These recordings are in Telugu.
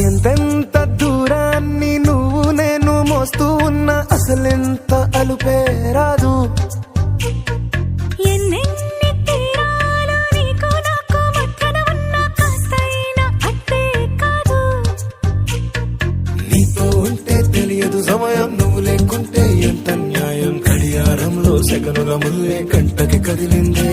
ఎంతెంత దూరాన్ని నువ్వు నేను మోస్తూ ఉన్న అసలెంత అలుపే రాదు. నీతో ఉంటే తెలియదు సమయం నువ్వు లేకుంటే ఎంత న్యాయం? గడియారంలో సెకనుల ముల్లే కంటకి కదిలిందే.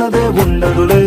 എന്നതേ ఉండదులే